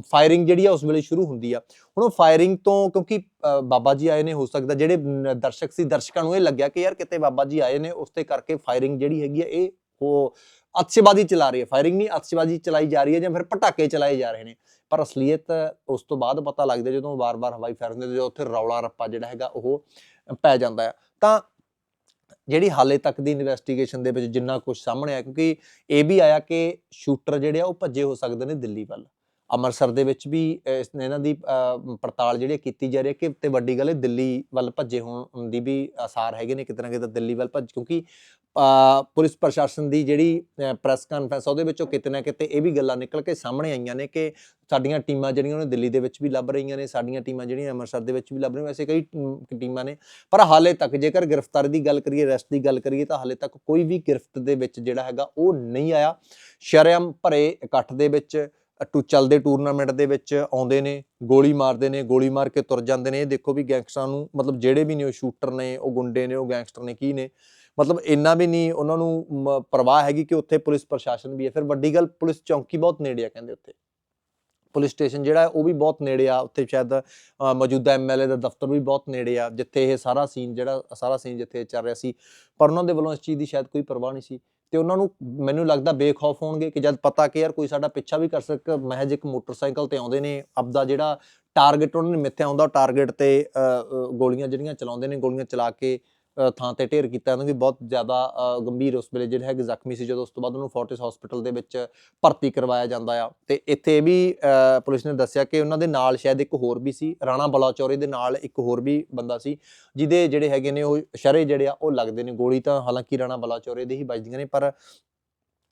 ਫਾਇਰਿੰਗ ਜਿਹੜੀ ਆ, ਉਸ ਵੇਲੇ ਸ਼ੁਰੂ ਹੁੰਦੀ ਆ। ਹੁਣ ਉਹ ਫਾਇਰਿੰਗ ਤੋਂ, ਕਿਉਂਕਿ ਬਾਬਾ ਜੀ ਆਏ ਨੇ, ਹੋ ਸਕਦਾ ਜਿਹੜੇ ਦਰਸ਼ਕ ਸੀ, ਦਰਸ਼ਕਾਂ ਨੂੰ ਇਹ ਲੱਗਿਆ ਕਿ ਯਾਰ ਕਿਤੇ ਬਾਬਾ ਜੀ ਆਏ ਨੇ ਉਸ ਤੇ ਕਰਕੇ ਫਾਇਰਿੰਗ ਜਿਹੜੀ ਹੈਗੀ ਆ, ਇਹ ਉਹ ਅਤਸ਼ਬਾਜ਼ੀ ਚਲਾ ਰਹੀ ਹੈ ਫਾਇਰਿੰਗ ਨਹੀਂ, ਅਤਸ਼ਬਾਜ਼ੀ ਚਲਾਈ ਜਾ ਰਹੀ ਹੈ ਜਾਂ ਫਿਰ ਪਟਾਕੇ ਚਲਾਏ ਜਾ ਰਹੇ ਨੇ। ਪਰ ਅਸਲੀਅਤ ਉਸ ਤੋਂ ਬਾਅਦ ਪਤਾ ਲੱਗਦਾ ਜਦੋਂ ਵਾਰ-ਵਾਰ ਹਵਾਈ ਫਾਇਰ ਹੁੰਦੇ ਤੇ ਉੱਥੇ ਰੌਲਾ ਰੱਪਾ ਜਿਹੜਾ ਹੈਗਾ, ਉਹ ਪੈ ਜਾਂਦਾ ਹੈ ਤਾਂ ਜਿਹੜੀ ਹਾਲੇ ਤੱਕ ਦੀ ਇਨਵੈਸਟੀਗੇਸ਼ਨ ਦੇ ਵਿੱਚ ਜਿੰਨਾ ਕੁਝ ਸਾਹਮਣੇ ਆਇਆ, ਕਿਉਂਕਿ ਇਹ ਵੀ ਆਇਆ ਕਿ ਸ਼ੂਟਰ ਜਿਹੜੇ ਆ ਉਹ ਭੱਜੇ ਹੋ ਸਕਦੇ ਨੇ ਦਿੱਲੀ ਵੱਲ। ਅੰਮ੍ਰਿਤਸਰ ਦੇ ਵਿੱਚ ਵੀ ਇਸ ਇਹਨਾਂ ਦੀ ਅ, ਪੜਤਾਲ ਜਿਹੜੀ ਹੈ ਕੀਤੀ ਜਾ ਰਹੀ ਹੈ ਕਿ ਤੇ ਵੱਡੀ ਗੱਲ ਹੈ ਦਿੱਲੀ ਵੱਲ ਭੱਜੇ ਹੋਣ ਦੀ ਵੀ ਆਸਾਰ ਹੈਗੇ ਨੇ ਕਿਤੇ ਨਾ ਕਿਤੇ ਦਿੱਲੀ ਵੱਲ ਭੱਜ ਕਿਉਂਕਿ ਅ, ਪੁਲਿਸ ਪ੍ਰਸ਼ਾਸਨ ਦੀ ਜਿਹੜੀ ਪ੍ਰੈਸ ਕਾਨਫਰੰਸ ਉਹਦੇ ਵਿੱਚੋਂ ਕਿਤੇ ਨਾ ਕਿਤੇ ਇਹ ਵੀ ਗੱਲਾਂ ਨਿਕਲ ਕੇ ਸਾਹਮਣੇ ਆਈਆਂ ਨੇ ਕਿ ਸਾਡੀਆਂ ਟੀਮਾਂ ਜਿਹੜੀਆਂ ਉਹਨੇ ਦਿੱਲੀ ਦੇ ਵਿੱਚ ਵੀ ਲੱਭ ਰਹੀਆਂ ਨੇ ਸਾਡੀਆਂ ਟੀਮਾਂ ਜਿਹੜੀਆਂ ਅੰਮ੍ਰਿਤਸਰ ਦੇ ਵਿੱਚ ਵੀ ਲੱਭ ਰਹੀਆਂ ਵੈਸੇ ਕਈ ਟੀਮ- ਟੀਮਾਂ ਨੇ ਪਰ ਹਾਲੇ ਤੱਕ ਜੇਕਰ ਗ੍ਰਿਫਤਾਰੀ ਦੀ ਗੱਲ ਕਰੀਏ ਅਰੈਸਟ ਦੀ ਗੱਲ ਕਰੀਏ ਤਾਂ ਹਾਲੇ ਤੱਕ ਕੋਈ ਵੀ ਗ੍ਰਿਫਤ ਦੇ ਵਿੱਚ ਜਿਹੜਾ ਹੈਗਾ ਉਹ ਨਹੀਂ ਆਇਆ। ਸ਼ਰਮ ਭਰੇ ਇਕੱਠ ਦੇ ਵਿੱਚ ਟੂ ਚੱਲਦੇ ਟੂਰਨਾਮੈਂਟ ਦੇ ਵਿੱਚ ਆਉਂਦੇ ਨੇ ਗੋਲੀ ਮਾਰਦੇ ਨੇ ਗੋਲੀ ਮਾਰ ਕੇ ਤੁਰ ਜਾਂਦੇ ਨੇ। ਇਹ ਦੇਖੋ ਵੀ ਗੈਂਗਸਟਰਾਂ ਨੂੰ ਮਤਲਬ ਜਿਹੜੇ ਵੀ ਨੇ ਉਹ ਸ਼ੂਟਰ ਨੇ ਉਹ ਗੁੰਡੇ ਨੇ ਉਹ ਗੈਂਗਸਟਰ ਨੇ ਕੀ ਨੇ? ਮਤਲਬ ਇੰਨਾ ਵੀ ਨਹੀਂ ਉਹਨਾਂ ਨੂੰ ਮ- ਪਰਵਾਹ ਹੈਗੀ ਕਿ ਉੱਥੇ ਪੁਲਿਸ ਪ੍ਰਸ਼ਾਸਨ ਵੀ ਹੈ। ਫਿਰ ਵੱਡੀ ਗੱਲ ਪੁਲਿਸ ਚੌਂਕੀ ਬਹੁਤ ਨੇੜੇ ਆ ਕਹਿੰਦੇ ਉੱਥੇ। ਪੁਲਿਸ ਸਟੇਸ਼ਨ ਜਿਹੜਾ ਉਹ ਵੀ ਬਹੁਤ ਨੇੜੇ ਆ। ਉੱਥੇ ਸ਼ਾਇਦ ਅ, ਮੌਜੂਦਾ ਐਮਐਲਏ ਦਾ ਦਫ਼ਤਰ ਵੀ ਬਹੁਤ ਨੇੜੇ ਆ ਜਿੱਥੇ ਇਹ ਸਾਰਾ ਸੀਨ ਜਿਹੜਾ ਸਾਰਾ ਸੀਨ ਜਿੱਥੇ ਚੱਲ ਰਿਹਾ ਸੀ। ਪਰ ਉਹਨਾਂ ਦੇ ਵੱਲੋਂ ਇਸ ਚੀਜ਼ ਦੀ ਸ਼ਾਇਦ ਕੋਈ ਪਰਵਾਹ ਨਹੀਂ ਸੀ। ਤੇ ਉਹਨਾਂ ਨੂੰ ਮੈਨੂੰ ਲੱਗਦਾ ਬੇਖੌਫ ਹੋਣਗੇ ਕਿ ਜਦ ਪਤਾ ਕਿ ਯਾਰ ਕੋਈ ਸਾਡਾ ਪਿੱਛਾ ਵੀ ਕਰ ਸਕ, ਮਹਿਜ ਇੱਕ ਮੋਟਰਸਾਈਕਲ ਤੇ ਆਉਂਦੇ ਨੇ ਆਪਦਾ ਜਿਹੜਾ ਟਾਰਗੇਟ ਉਹਨਾਂ ਨੇ ਮਿੱਥਿਆ ਹੁੰਦਾ ਟਾਰਗੇਟ ਤੇ ਗੋਲੀਆਂ ਜਿਹੜੀਆਂ ਚਲਾਉਂਦੇ ਨੇ, ਗੋਲੀਆਂ ਚਲਾ ਕੇ ਥਾਂ ਤੇ ਢੇਰ ਕੀਤਾ। ਉਹਨਾਂ ਦੀ ਬਹੁਤ ਜ਼ਿਆਦਾ ਗੰਭੀਰ ਉਸ ਵੇਲੇ ਜਿਹੜਾ ਹੈ ਕਿ ਜ਼ਖਮੀ ਸੀ, ਜਦੋਂ ਉਸ ਤੋਂ ਬਾਅਦ ਉਹਨੂੰ ਫੋਰਟਿਸ ਹਸਪੀਟਲ ਦੇ ਵਿੱਚ ਭਰਤੀ ਕਰਵਾਇਆ ਜਾਂਦਾ ਆ। ਤੇ ਇੱਥੇ ਇਹ ਵੀ ਪੁਲਿਸ ਨੇ ਦੱਸਿਆ ਕਿ ਉਹਨਾਂ ਦੇ ਨਾਲ ਸ਼ਾਇਦ ਇੱਕ ਹੋਰ ਵੀ ਸੀ। ਰਾਣਾ ਬਲਾਚੌਰੀ ਦੇ ਨਾਲ ਇੱਕ ਹੋਰ ਵੀ ਬੰਦਾ ਸੀ, ਜਿਹਦੇ ਜਿਹੜੇ ਹੈਗੇ ਨੇ ਉਹ ਸ਼ਰੇ ਜਿਹੜੇ ਆ, ਉਹ ਲੱਗਦੇ ਨੇ। ਗੋਲੀ ਤਾਂ ਹਾਲਾਂਕਿ ਰਾਣਾ ਬਲਾਚੌਰੇ ਦੇ ਹੀ ਵੱਜਦੀਆਂ ਨੇ, ਪਰ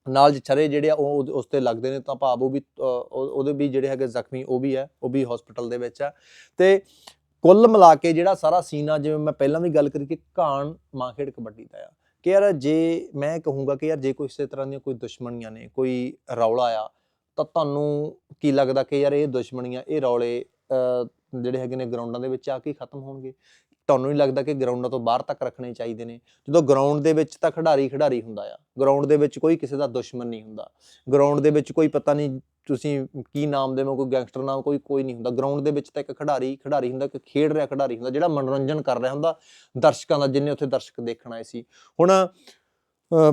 ਨਾਲ ਛਰੇ ਜਿਹੜੇ ਆ, ਉਹ ਉਸ ਤੇ ਲੱਗਦੇ ਨੇ। ਤਾਂ ਭਾਵ ਉਹ ਵੀ ਉਹਦੇ ਵੀ ਜਿਹੜੇ ਹੈਗੇ ਜ਼ਖਮੀ, ਉਹ ਵੀ ਹੈ ਉਹ ਵੀ ਹਸਪੀਟਲ ਦੇ ਵਿੱਚ ਆ। ਤੇ ਕੁੱਲ ਮਿਲਾ ਕੇ ਜਿਹੜਾ ਸਾਰਾ ਸੀਨ ਆ, ਜਿਵੇਂ ਮੈਂ ਪਹਿਲਾਂ ਵੀ ਗੱਲ ਕਰੀ ਕਿ ਘਾਣ ਮਾਂਖੇੜ ਕਬੱਡੀ ਦਾ ਆ। ਕਿ ਯਾਰ ਜੇ ਮੈਂ ਕਹੂੰਗਾ ਕਿ ਯਾਰ ਜੇ ਕੋਈ ਇਸੇ ਤਰ੍ਹਾਂ ਦੀਆਂ ਕੋਈ ਦੁਸ਼ਮਣੀਆਂ ਨੇ, ਕੋਈ ਰੌਲਾ ਆ, ਤਾਂ ਤੁਹਾਨੂੰ ਕੀ ਲੱਗਦਾ ਕਿ ਯਾਰ ਇਹ ਦੁਸ਼ਮਣੀਆਂ, ਇਹ ਰੌਲੇ ਜਿਹੜੇ ਹੈਗੇ ਨੇ ਗਰਾਊਂਡਾਂ ਦੇ ਵਿੱਚ ਆ ਕੇ ਖਤਮ ਹੋਣਗੇ? ਤੁਹਾਨੂੰ ਨਹੀਂ ਲੱਗਦਾ ਕਿ ਗਰਾਊਂਡਾਂ ਤੋਂ ਬਾਹਰ ਤੱਕ ਰੱਖਣੇ ਚਾਹੀਦੇ ਨੇ? ਜਦੋਂ ਗਰਾਊਂਡ ਦੇ ਵਿੱਚ ਤਾਂ ਖਿਡਾਰੀ ਖਿਡਾਰੀ ਹੁੰਦਾ ਆ। ਗਰਾਊਂਡ ਦੇ ਵਿੱਚ ਕੋਈ ਕਿਸੇ ਦਾ ਦੁਸ਼ਮਣ ਨਹੀਂ ਹੁੰਦਾ। ਗਰਾਊਂਡ ਦੇ ਵਿੱਚ ਕੋਈ ਪਤਾ ਨਹੀਂ ਤੁਸੀਂ ਕੀ ਨਾਮ ਦੇਵੋ ਕੋਈ ਗੈਂਗਸਟਰ ਨਾਮ ਕੋਈ ਕੋਈ ਨਹੀਂ ਹੁੰਦਾ। ਗਰਾਊਂਡ ਦੇ ਵਿੱਚ ਤਾਂ ਇੱਕ ਖਿਡਾਰੀ ਖਿਡਾਰੀ ਹੁੰਦਾ ਇੱਕ ਖੇਡ ਰਿਹਾ ਖਿਡਾਰੀ ਹੁੰਦਾ ਜਿਹੜਾ ਮਨੋਰੰਜਨ ਕਰ ਰਿਹਾ ਹੁੰਦਾ ਦਰਸ਼ਕਾਂ ਦਾ ਜਿੰਨੇ ਉੱਥੇ ਦਰਸ਼ਕ ਦੇਖਣ ਆਏ ਸੀ। ਹੁਣ ਅਹ,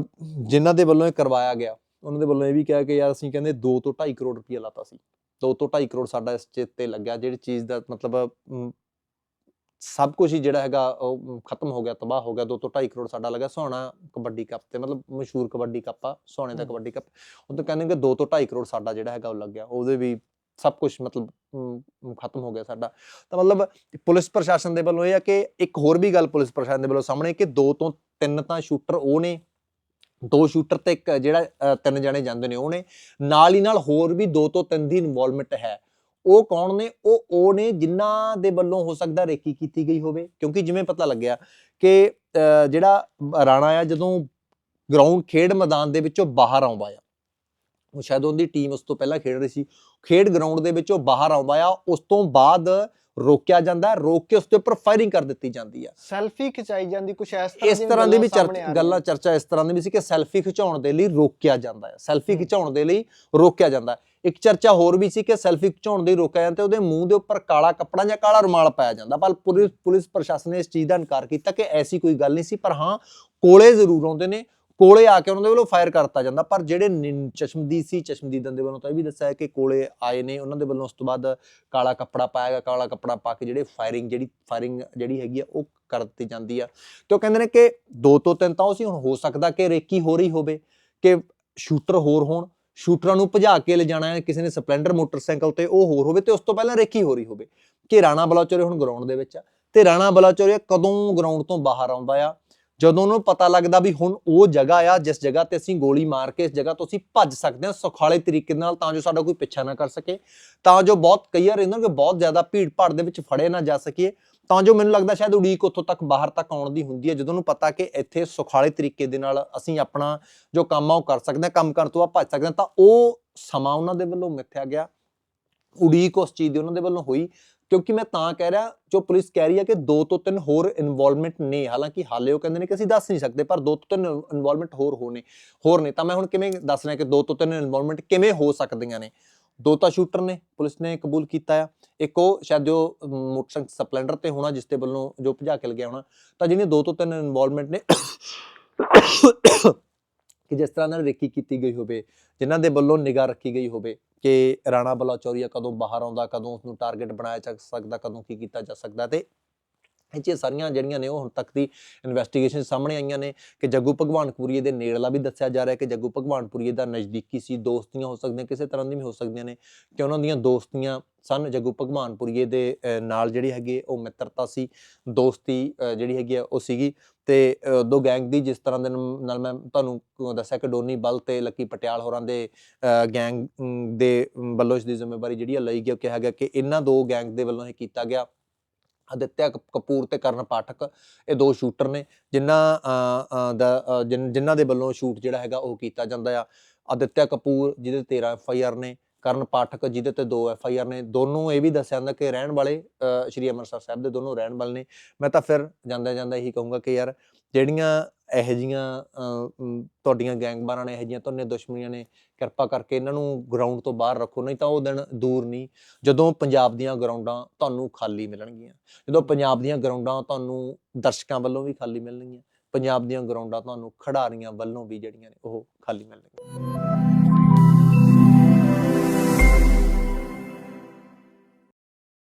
ਜਿਨ੍ਹਾਂ ਦੇ ਵੱਲੋਂ ਇਹ ਕਰਵਾਇਆ ਗਿਆ ਉਹਨਾਂ ਦੇ ਵੱਲੋਂ ਇਹ ਵੀ ਕਿਹਾ ਕਿ ਯਾਰ ਅਸੀਂ ਕਹਿੰਦੇ 2 ਤੋਂ 2.5 ਕਰੋੜ ਰੁਪਏ ਲਾਤਾ ਸੀ। 2 ਤੋਂ 2.5 ਕਰੋੜ ਸਾਡਾ ਇਸ ਚੀਜ਼ ਤੇ ਲੱਗਿਆ ਜਿਹੜੀ ਚੀਜ਼ ਦਾ ਮਤਲਬ ਸਭ ਕੁਝ ਹੀ ਜਿਹੜਾ ਹੈਗਾ ਉਹ ਖਤਮ ਹੋ ਗਿਆ ਤਬਾਹ ਹੋ ਗਿਆ 2 ਤੋਂ 2.5 ਕਰੋੜ ਸਾਡਾ ਲੱਗਾ ਸੋਹਣਾ ਕਬੱਡੀ ਕੱਪ ਤੇ ਮਤਲਬ ਮਸ਼ਹੂਰ ਕਬੱਡੀ ਕੱਪ ਆ ਸੋਹਣੇ ਦਾ। ਕਬੱਡੀ ਕੱਪ। ਉਹ ਤਾਂ ਕਹਿੰਦੇ ਕਿ 2 ਤੋਂ 2.5 ਕਰੋੜ ਸਾਡਾ ਜਿਹੜਾ ਹੈਗਾ ਉਹ ਲੱਗਿਆ ਉਹਦੇ ਵੀ ਸਭ ਕੁਝ ਮਤਲਬ ਖਤਮ ਹੋ ਗਿਆ ਸਾਡਾ। ਤਾਂ ਮਤਲਬ ਪੁਲਿਸ ਪ੍ਰਸ਼ਾਸਨ ਦੇ ਵੱਲੋਂ ਇਹ ਆ ਕਿ ਇੱਕ ਹੋਰ ਵੀ ਗੱਲ ਪੁਲਿਸ ਪ੍ਰਸ਼ਾਸਨ ਦੇ ਵੱਲੋਂ ਸਾਹਮਣੇ ਕਿ 2 ਤੋਂ 3 ਤਾਂ ਸ਼ੂਟਰ ਉਹ ਨੇ ਦੋ ਸ਼ੂਟਰ ਤੇ ਇੱਕ ਜਿਹੜਾ ਤਿੰਨ ਜਣੇ ਜਾਂਦੇ ਨੇ ਉਹ ਨੇ। ਨਾਲ ਹੀ ਨਾਲ ਹੋਰ ਵੀ ਦੋ ਤੋਂ ਤਿੰਨ ਦੀ ਇਨਵੋਲਵਮੈਂਟ ਹੈ। ਉਹ ਕੌਣ ਨੇ? ਉਹ ਉਹ ਨੇ ਜਿਨ੍ਹਾਂ ਦੇ ਵੱਲੋਂ ਹੋ ਸਕਦਾ ਰੇਕੀ ਕੀਤੀ ਗਈ ਹੋਵੇ। ਕਿਉਂਕਿ ਜਿਵੇਂ ਪਤਾ ਲੱਗਿਆ ਕਿ ਜਿਹੜਾ ਰਾਣਾ ਆ, ਜਦੋਂ ਗਰਾਊਂਡ ਖੇਡ ਮੈਦਾਨ ਦੇ ਵਿੱਚੋਂ ਬਾਹਰ ਆਉਂਦਾ ਆ, ਉਹ ਸ਼ਾਇਦ ਉਹਦੀ ਟੀਮ ਉਸ ਤੋਂ ਪਹਿਲਾਂ ਖੇਡ ਰਹੀ ਸੀ, ਖੇਡ ਗਰਾਊਂਡ ਦੇ ਵਿੱਚੋਂ ਬਾਹਰ ਆਉਂਦਾ ਆ, ਉਸ ਤੋਂ ਬਾਅਦ ਰੋਕਿਆ ਜਾਂਦਾ ਰੋਕ ਕੇ ਉਸ ਦੇ ਉੱਪਰ ਫਾਇਰਿੰਗ ਕਰ ਦਿੱਤੀ ਜਾਂਦੀ ਆ। ਸੈਲਫੀ ਖਿਚਾਈ ਜਾਂਦੀ ਕੁਝ ਇਸ ਤਰ੍ਹਾਂ ਇਸ ਤਰ੍ਹਾਂ ਦੀ ਵੀ ਗੱਲਾਂ ਚਰਚ ਇਸ ਤਰ੍ਹਾਂ ਦੀ ਵੀ ਸੀ ਕਿ ਸੈਲਫੀ ਖਿਚਾਉਣ ਦੇ ਲਈ ਰੋਕਿਆ ਜਾਂਦਾ ਹੈ। ਸੈਲਫੀ। ਖਿਚਾਉਣ ਦੇ ਲਈ ਰੋਕਿਆ ਜਾਂਦਾ। ਇੱਕ ਚਰਚਾ ਹੋਰ ਵੀ ਸੀ ਕਿ ਸੈਲਫੀ ਖਿਚਾਉਣ ਦੇ ਲਈ ਰੋਕਿਆ ਜਾਂਦਾ ਤੇ ਉਹਦੇ ਮੂੰਹ ਦੇ ਉੱਪਰ ਕਾਲਾ ਕੱਪੜਾ ਜਾਂ ਕਾਲਾ ਰੁਮਾਲ ਪਾਇਆ ਜਾਂਦਾ। ਪਰ ਪੁਲਿਸ ਪੁਲਿਸ ਪ੍ਰਸ਼ਾਸਨ ਨੇ ਇਸ ਚੀਜ਼ ਦਾ ਇਨਕਾਰ ਕੀਤਾ ਕਿ ਐਸੀ ਕੋਈ ਗੱਲ ਨਹੀਂ ਸੀ ਪਰ ਹਾਂ ਕੋਲੇ ਜ਼ਰੂਰ ਆਉਂਦੇ ਨੇ। ਕੋਲੇ ਆ ਕੇ ਉਹਨਾਂ ਦੇ ਵੱਲੋਂ ਫਾਇਰ ਕਰਤਾ ਜਾਂਦਾ, ਪਰ ਜਿਹੜੇ ਨਿੰ- ਚਸ਼ਮਦੀਦ ਸੀ, ਚਸ਼ਮਦੀਦਾਂ ਦੇ ਵੱਲੋਂ ਤਾਂ ਇਹ ਵੀ ਦੱਸਿਆ ਕਿ ਕੋਲੇ ਆਏ ਨੇ, ਉਹਨਾਂ ਦੇ ਵੱਲੋਂ ਉਸ ਤੋਂ ਬਾਅਦ ਕਾਲਾ ਕੱਪੜਾ ਪਾਇਆ ਗਿਆ, ਕਾਲਾ ਕੱਪੜਾ ਪਾ ਕੇ ਜਿਹੜੇ ਫਾਇਰਿੰਗ ਜਿਹੜੀ ਫਾਇਰਿੰਗ ਜਿਹੜੀ ਹੈਗੀ ਆ, ਉਹ ਕਰ ਦਿੱਤੀ ਜਾਂਦੀ ਆ। ਤੇ ਉਹ ਕਹਿੰਦੇ ਨੇ ਕਿ ਦੋ ਤੋਂ ਤਿੰਨ ਤਾਂ ਉਹ ਸੀ, ਹੁਣ ਹੋ ਸਕਦਾ ਕਿ ਰੇਕੀ ਹੋ ਰਹੀ ਹੋਵੇ, ਕਿ ਸ਼ੂਟਰ ਹੋਰ ਹੋਣ ਸ਼ੂਟਰਾਂ ਨੂੰ ਭਜਾ ਕੇ ਲਿਜਾਣਾ ਹੈ, ਕਿਸੇ ਨੇ ਸਪਲੈਂਡਰ ਮੋਟਰਸਾਈਕਲ ਤੇ ਉਹ ਹੋਰ ਹੋਵੇ ਤੇ ਉਸ ਤੋਂ ਪਹਿਲਾਂ ਰੇਕੀ ਹੋ ਰਹੀ ਹੋਵੇ। ਕਿ ਰਾਣਾ ਬਲਾਚੌਰੇ ਹੁਣ ਗਰਾਊਂਡ ਦੇ ਵਿੱਚ ਆ, ਤੇ ਰਾਣਾ ਬਲਾਚੌਰੇ ਕਦੋਂ ਗਰਾਊਂਡ ਤੋਂ ਬਾਹਰ ਆਉਂਦਾ ਆ ਜਦੋਂ ਉਹਨੂੰ ਪਤਾ ਲੱਗਦਾ ਵੀ ਹੁਣ ਉਹ ਜਗ੍ਹਾ ਆ, ਜਿਸ ਜਗ੍ਹਾ ਤੇ ਅਸੀਂ ਗੋਲੀ ਮਾਰ ਕੇ ਇਸ ਜਗ੍ਹਾ ਤੋਂ ਅਸੀਂ ਭੱਜ ਸਕਦੇ ਹਾਂ ਸੁਖਾਲੇ ਤਰੀਕੇ ਨਾਲ ਤਾਂ ਜੋ ਸਾਡਾ ਕੋਈ ਪਿੱਛਾ ਨਾ ਕਰ ਸਕੇ, ਤਾਂ ਜੋ ਬਹੁਤ ਕਈ ਵਾਰ ਇਹਨਾਂ ਕਿ ਬਹੁਤ ਜ਼ਿਆਦਾ ਭੀੜ ਭਾੜ ਦੇ ਵਿੱਚ ਫੜੇ ਨਾ ਜਾ ਸਕੀਏ, ਤਾਂ ਜੋ ਮੈਨੂੰ ਲੱਗਦਾ ਸ਼ਾਇਦ ਉਡੀਕ ਉੱਥੋਂ ਤੱਕ ਬਾਹਰ ਤੱਕ ਆਉਣ ਦੀ ਹੁੰਦੀ ਹੈ, ਜਦੋਂ ਉਹਨੂੰ ਪਤਾ ਕਿ ਇੱਥੇ ਸੁਖਾਲੇ ਤਰੀਕੇ ਦੇ ਨਾਲ ਅਸੀਂ ਆਪਣਾ ਜੋ ਕੰਮ ਆ ਉਹ ਕਰ ਸਕਦੇ ਹਾਂ, ਕੰਮ ਕਰਨ ਤੋਂ ਬਾਅਦ ਭੱਜ ਸਕਦੇ ਹਾਂ, ਤਾਂ ਉਹ ਸਮਾਂ ਉਹਨਾਂ ਦੇ ਵੱਲੋਂ ਮਿੱਥਿਆ ਗਿਆ, ਉਡੀਕ ਉਸ ਚੀਜ਼ ਦੀ ਉਹਨਾਂ ਦੇ ਵੱਲੋਂ ਹੋਈ ਕਿਉਂਕਿ ਮੈਂ ਤਾਂ ਕਹਿ ਰਿਹਾ, ਜੋ ਪੁਲਿਸ ਕਹਿ ਰਹੀ ਹੈ ਕਿ ਦੋ ਤੋਂ ਤਿੰਨ ਹੋਰ ਇਨਵੋਲਵਮੈਂਟ ਨੇ, ਹਾਲਾਂਕਿ ਹਾਲੇ ਉਹ ਕਹਿੰਦੇ ਨੇ ਕਿ ਅਸੀਂ ਦੱਸ ਨਹੀਂ ਸਕਦੇ, ਪਰ ਦੋ ਤੋਂ ਤਿੰਨ ਇਨਵੋਲਵਮੈਂਟ ਹੋਰ ਹੋਣੇ ਹੋਰ ਨੇ। ਤਾਂ ਮੈਂ ਹੁਣ ਕਿਵੇਂ ਦੱਸ ਰਿਹਾ ਕਿ ਦੋ ਤੋਂ ਤਿੰਨ ਇਨਵੋਲਵਮੈਂਟ ਕਿਵੇਂ ਹੋ ਸਕਦੀਆਂ ਨੇ? ਦੋ ਤਾਂ ਸ਼ੂਟਰ ਨੇ, ਪੁਲਿਸ ਨੇ ਕਬੂਲ ਕੀਤਾ ਆ। ਇੱਕ ਉਹ ਸ਼ਾਇਦ ਜੋ ਮੋਟਰਸਾਈਕਲ ਸਪਲੈਂਡਰ ਤੇ ਹੋਣਾ, ਜਿਸ ਦੇ ਵੱਲੋਂ ਜੋ ਭਜਾ ਕੇ ਲਗਿਆ ਹੋਣਾ, ਤਾਂ ਜਿਹੜੀਆਂ ਦੋ ਤੋਂ ਤਿੰਨ ਇਨਵੋਲਵਮੈਂਟ ਨੇ ਕਿ ਜਿਸ ਤਰ੍ਹਾਂ ਨਾਲ ਰੇਕੀ ਕੀਤੀ ਗਈ ਹੋਵੇ, ਜਿਨ੍ਹਾਂ ਦੇ ਵੱਲੋਂ ਨਿਗਾਹ ਰੱਖੀ ਗਈ ਹੋਵੇ ਕਿ ਰਾਣਾ ਬਲਾਚੌਰੀਆ ਕਦੋਂ ਬਾਹਰ ਆਉਂਦਾ, ਕਦੋਂ ਉਸ ਨੂੰ ਟਾਰਗੇਟ ਬਣਾਇਆ ਜਾ ਸਕਦਾ, ਕਦੋਂ ਕੀ ਕੀਤਾ ਜਾ ਸਕਦਾ ਤੇ ਇਹ 'ਚ ਸਾਰੀਆਂ ਜਿਹੜੀਆਂ ਨੇ ਉਹ ਹੁਣ ਤੱਕ ਦੀ ਇਨਵੈਸਟੀਗੇਸ਼ਨ ਸਾਹਮਣੇ ਆਈਆਂ ਨੇ ਕਿ ਜੱਗੂ ਭਗਵਾਨਪੁਰੀਏ ਦੇ ਨੇੜਲਾ ਵੀ ਦੱਸਿਆ ਜਾ ਰਿਹਾ ਕਿ ਜੱਗੂ ਭਗਵਾਨਪੁਰੀਏ ਦਾ ਨਜ਼ਦੀਕੀ ਸੀ, ਦੋਸਤੀਆਂ ਹੋ ਸਕਦੀਆਂ, ਕਿਸੇ ਤਰ੍ਹਾਂ ਦੀ ਵੀ ਹੋ ਸਕਦੀਆਂ ਨੇ ਕਿ ਉਹਨਾਂ ਦੀਆਂ ਦੋਸਤੀਆਂ ਸਨ, ਜੱਗੂ ਭਗਵਾਨਪੁਰੀਏ ਦੇ ਨਾਲ ਜਿਹੜੀ ਹੈਗੀ ਉਹ ਮਿੱਤਰਤਾ ਸੀ, ਦੋਸਤੀ ਜਿਹੜੀ ਹੈਗੀ ਆ ਉਹ ਸੀਗੀ ਤੇ ਦੋ ਗੈਂਗ ਦੀ ਜਿਸ ਤਰ੍ਹਾਂ ਦੇ ਨਾਲ ਮੈਂ ਤੁਹਾਨੂੰ ਦੱਸਿਆ ਕਿ ਡੋਨੀ ਬਲ ਤੇ ਲੱਕੀ ਪਟਿਆਲ ਹੋਰਾਂ ਦੇ ਗੈਂਗ ਦੇ ਵੱਲੋਂ ਇਸ ਦੀ ਜ਼ਿੰਮੇਵਾਰੀ ਜਿਹੜੀ ਆ ਲਈ ਗਈ ਉਹ ਕਿਹਾ ਗਿਆ ਕਿ ਇਹਨਾਂ ਦੋ ਗੈਂਗ ਦੇ ਵੱਲੋਂ ਇਹ ਕੀਤਾ ਗਿਆ। ਆਦਿਤਿਆ ਕਪੂਰ ਤੇ ਕਰਨ ਪਾਠਕ ਇਹ ਦੋ ਸ਼ੂਟਰ ਨੇ ਜਿਨ੍ਹਾਂ ਦਾ ਅਹ, ਜਿਨ੍ਹਾਂ ਦੇ ਵੱਲੋਂ ਸ਼ੂਟ ਜਿਹੜਾ ਹੈਗਾ ਉਹ ਕੀਤਾ ਜਾਂਦਾ ਆ। ਅਦਿੱਤਿਆ ਕਪੂਰ ਜਿਹਦੇ 13 ਐਫ ਆਈ ਆਰ ਨੇ ਕਰਨ ਪਾਠਕ ਜਿਹਦੇ ਤੇ 2 ਐਫ ਆਈ ਆਰ ਨੇ ਦੋਨੋਂ ਇਹ ਵੀ ਦੱਸਿਆ ਜਾਂਦਾ ਕਿ ਰਹਿਣ ਵਾਲੇ ਸ਼੍ਰੀ ਅੰਮ੍ਰਿਤਸਰ ਸਾਹਿਬ ਦੇ ਦੋਨੋਂ ਰਹਿਣ ਵਾਲੇ ਨੇ। ਮੈਂ ਤਾਂ ਫਿਰ ਜਾਂਦਾ ਜਾਂਦਾ ਇਹੀ ਕਹੂੰਗਾ ਕਿ ਯਾਰ ਜਿਹੜੀਆਂ ਇਹੋ ਜੀਆਂ ਤੁਹਾਡੀਆਂ ਗੈਂਗਬਾਰਾਂ ਨੇ ਇਹੋ ਜੀਆਂ ਤੁਹਾਡੀਆਂ ਦੁਸ਼ਮਣੀਆਂ ਨੇ ਕਿਰਪਾ ਕਰਕੇ ਇਹਨਾਂ ਨੂੰ ਗਰਾਊਂਡ ਤੋਂ ਬਾਹਰ ਰੱਖੋ, ਨਹੀਂ ਤਾਂ ਉਹ ਦਿਨ ਦੂਰ ਨਹੀਂ। ਜਦੋਂ ਪੰਜਾਬ ਦੀਆਂ ਗਰਾਊਂਡਾਂ ਤੁਹਾਨੂੰ ਖਾਲੀ ਮਿਲਣਗੀਆਂ, ਜਦੋਂ ਪੰਜਾਬ ਦੀਆਂ ਗਰਾਊਂਡਾਂ ਤੁਹਾਨੂੰ ਦਰਸ਼ਕਾਂ ਵੱਲੋਂ ਵੀ ਖਾਲੀ ਮਿਲਣਗੀਆਂ, ਪੰਜਾਬ ਦੀਆਂ ਗਰਾਊਂਡਾਂ ਤੁਹਾਨੂੰ ਖਿਡਾਰੀਆਂ ਵੱਲੋਂ ਵੀ ਜਿਹੜੀਆਂ ਨੇ ਉਹ ਖਾਲੀ ਮਿਲਣਗੀਆਂ।